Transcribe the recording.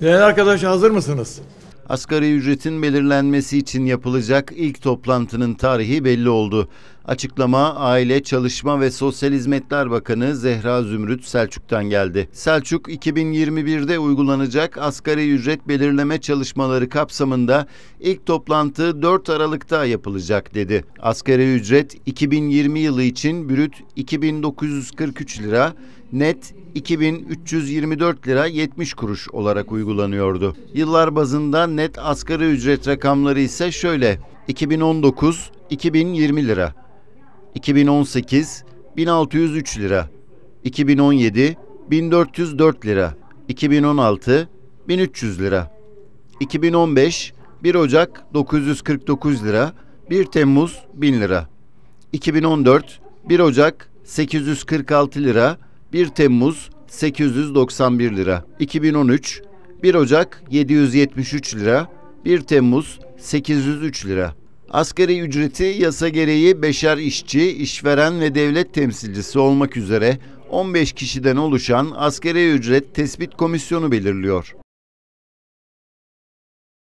Değerli arkadaş hazır mısınız? Asgari ücretin belirlenmesi için yapılacak ilk toplantının tarihi belli oldu. Açıklama Aile, Çalışma ve Sosyal Hizmetler Bakanı Zehra Zümrüt Selçuk'tan geldi. Selçuk 2021'de uygulanacak asgari ücret belirleme çalışmaları kapsamında ilk toplantı 4 Aralık'ta yapılacak dedi. Asgari ücret 2020 yılı için brüt 2943 lira, net 2324 lira 70 kuruş olarak uygulanıyordu. Yıllar bazında net asgari ücret rakamları ise şöyle. 2019 2020 lira. 2018 1603 lira. 2017 1404 lira. 2016 1300 lira. 2015 1 Ocak 949 lira. 1 Temmuz 1000 lira. 2014 1 Ocak 846 lira. 1 Temmuz 891 lira. 2013 1 Ocak 773 lira. 1 Temmuz 803 lira. Asgari ücreti yasa gereği beşer işçi, işveren ve devlet temsilcisi olmak üzere 15 kişiden oluşan asgari ücret tespit komisyonu belirliyor.